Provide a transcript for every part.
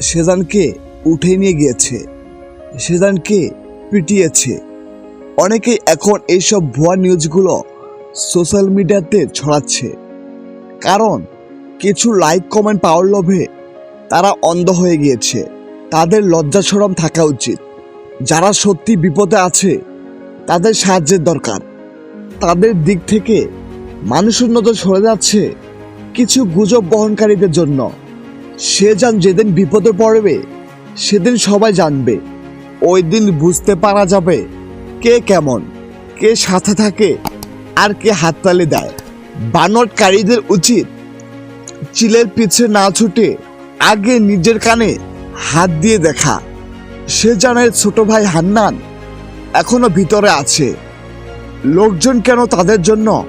সেজানকে উঠে নিয়ে গিয়েছে। সেজানকে পিটিয়েছে। অনেকেই এখন এইসব ভুয়া নিউজগুলো সোশ্যাল মিডিয়াতে ছড়াচ্ছে। কারণ কিছু লাইক, কমেন্ট, পাওয়ার লোভে তারা অন্ধ হয়ে গিয়েছে। তাদের লজ্জা সরম থাকা উচিত। যারা সত্যি বিপদে আছে, তাদের সাহায্যের দরকার। তাদের দিক থেকে মানুষের নজর সরে যাচ্ছে কিছু গুজব বহনকারীদের জন্য। সে যান যেদিন বিপদে পড়বে, সেদিন সবাই জানবে। ওই দিন বুঝতে পারা যাবে কে কেমন, কে সাথে থাকে আর কে হাততালি দেয়। বানরকারীদের উচিত চিলের পিছে না ছুটে আগে নিজের কানে হাত দিয়ে দেখা। সে জানের ছোট ভাই হান্নান এখনও ভিতরে আছে। লোকজন কেন তাদের জন্য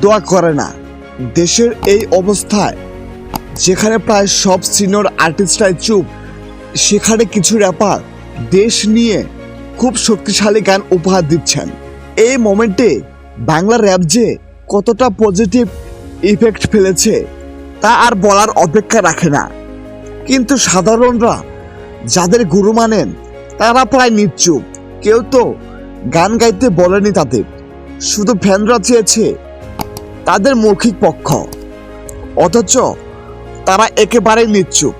দোয়া করে না? দেশের এই অবস্থায় যেখানে প্রায় সব সিনিয়র আর্টিস্টরাই চুপ, সেখানে কিছু র্যাপার দেশ নিয়ে খুব শক্তিশালী গান উপহার দিচ্ছেন। এই মোমেন্টে বাংলা র্যাপ যে কতটা পজিটিভ ইফেক্ট ফেলেছে, তা আর বলার অপেক্ষা রাখে না। কিন্তু সাধারণরা যাদের গুরু মানেন, তারা প্রায় নিশ্চুপ কেউ তো গান গাইতে বলেনি তাদের, শুধু ফ্যানরা চেয়েছে তাদের মৌখিক পক্ষ। অথচ তারা একেবারেই নিশ্চুপ